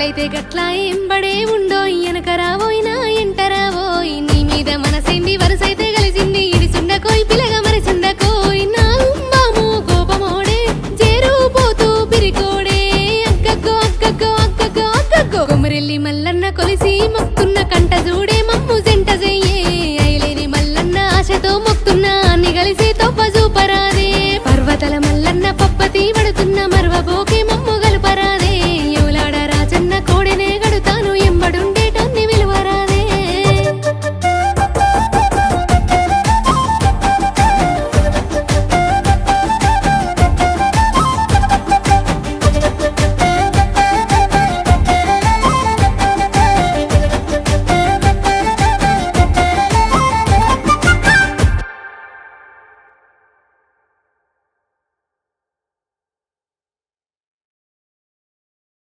గట్లయితే గట్ల ఎంబడే ఉండోయ్ వెనకరావోయినా ఎంటరావోయ్ నీ మీద మనసేంది వరసైతే కలిసింది ఇది సుండకోయ్ పిలగ మరసిండకోయ్ నా ఉమ్మాము కోపమోడే జేరు పోతూ పిరికోడే. అగ్గగ్గో అగ్గగ్గో అగ్గగ్గో అగ్గగ్గో. కొమరెల్లి మల్లన్న కొలిసి మొక్కున్న కంట చూడే మమ్ము జంట చెయ్యే. అయిలేని మల్లన్న ఆశతో మొక్కున్న అన్ని కలిసి తొప్ప చూపరాదే. పర్వతల మల్లన్న పప్పు